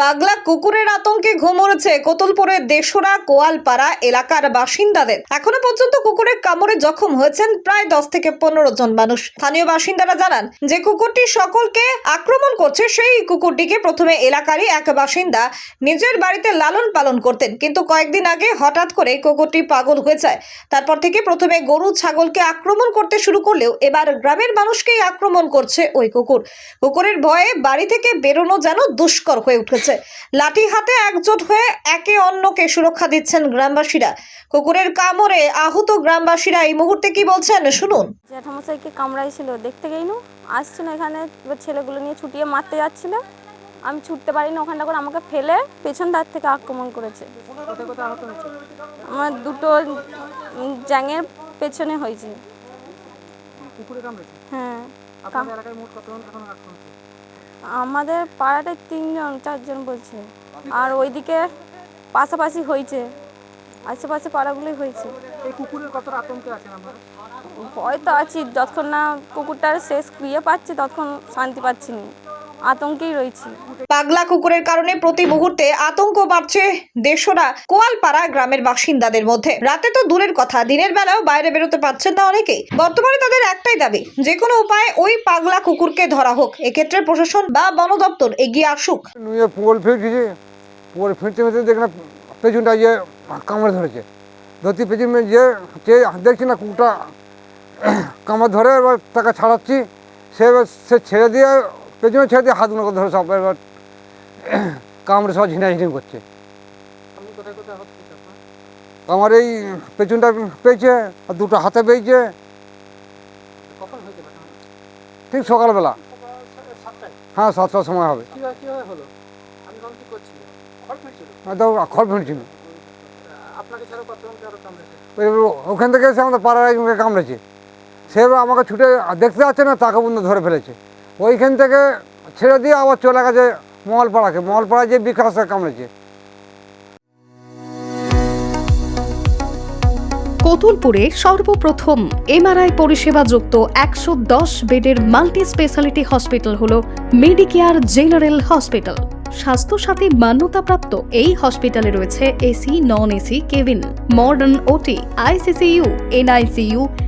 পাগলা কুকুরের আতঙ্কে ঘুম কোতলপুরের দেশরা কোয়ালপাড়া এলাকার বাসিন্দাদের। এখনও পর্যন্ত কুকুরের কামড়ে জখম হয়েছেন প্রায় দশ থেকে পনেরো জন মানুষ। স্থানীয় বাসিন্দারা জানান যে কুকুরটি সকলকে আক্রমণ করছে, সেই কুকুরটিকে প্রথমে এলাকারই এক বাসিন্দা নিজের বাড়িতে লালন পালন করতেন। কিন্তু কয়েকদিন আগে হঠাৎ করে কুকুরটি পাগল হয়ে যায়। তারপর থেকে প্রথমে গরু ছাগলকে আক্রমণ করতে শুরু করলেও এবার গ্রামের মানুষকেই আক্রমণ করছে ওই কুকুর। কুকুরের ভয়ে বাড়ি থেকে বেরোনো যেন দুষ্কর হয়ে উঠেছে। লাঠি হাতে একজোট হয়ে একে অন্যকে সুরক্ষা দিচ্ছেন গ্রামবাসীরা। কুকুরের কামড়ে আহত গ্রামবাসীরা এই মুহূর্তে কি বলছেন? শুনুন। জ্যাঠামশাইকে কামড়াইছিল দেখতে গেইনু আসছিল এখানে ছেলেগুলো নিয়ে ছুটিয়ে মারতে যাচ্ছিল। আমি ছুটতে পারিনি ওখানটা করে আমাকে ফেলে পেছন ধার থেকে আক্রমণ করেছে। আমার দুটো জ্যাঙের পেছনে হয়েছে। হ্যাঁ। আমাদের পাড়াটায় তিনজন চারজন বলছে। আর ওইদিকে পাশাপাশি হয়েছে। আশেপাশে পাড়াগুলোই হয়েছে। এই কুকুরের কতটা আতঙ্কে আছেন আপনারা? ভয় তো আছি যতক্ষণ না কুকুরটার শেষ ক্রিয়ে পাচ্ছে ততক্ষণ শান্তি পাচ্ছি না। আতঙ্কেই রয়েছি। পাগলা কুকুরের কারণে প্রতি মুহূর্তে আতঙ্ক বাড়ছে দেশরা কোয়ালপাড়া গ্রামের বাসিন্দাদের মধ্যে। রাতে তো দূরের কথা দিনের বেলাও বাইরে বেরোতে পারছেন না অনেকেই। বর্তমানে তাদের একটাই দাবি যে কোনো উপায়ে ওই পাগলা কুকুরকে ধরা হোক। এক্ষেত্রে প্রশাসন বা বন দপ্তর এগিয়ে আসুক। পোল ফিরছি পোল ফিরতে ফিরতে দেখলাম পেছনটা ইয়ে কামড়ে ধরেছে। ধরতে পেছনে যে যে দেখছি না কুকুরটা কামড় ধরে এবার তাকে ছাড়াচ্ছি। সে সে ছেড়ে দিয়ে পেছনে ছেড়ে দিয়ে হাতগুলো ধরে সব এবার কামড়ে সব ঝিনাঝিনি করছে। আমার এই পেছনটা পেয়েছে আর দুটো হাতে পেয়েছে। ঠিক সকালবেলা। হ্যাঁ সাতটার সময় হবে। খড় ফেলছিল? এবার ওখান থেকে এসে আমাদের পাড়ার একজনকে কামড়েছে। সে আমাকে ছুটে দেখতে যাচ্ছে না তাকে বন্ধু ধরে ফেলেছে। ওইখান থেকে ছেড়ে দিয়ে আবার চলে গেছে মহলপাড়াকে। মহলপাড়ায় যে বিকাশে কামড়েছে। কতুলপুরে সর্বপ্রথম এমআরআই পরিষেবা যুক্ত একশো দশ বেডের মাল্টি স্পেশালিটি হসপিটাল হল মেডিকেয়ার জেনারেল হসপিটাল। স্বাস্থ্যসাথী মান্যতাপ্রাপ্ত এই হসপিটালে রয়েছে AC, non AC, cabin, modern OT, ICCU, NICU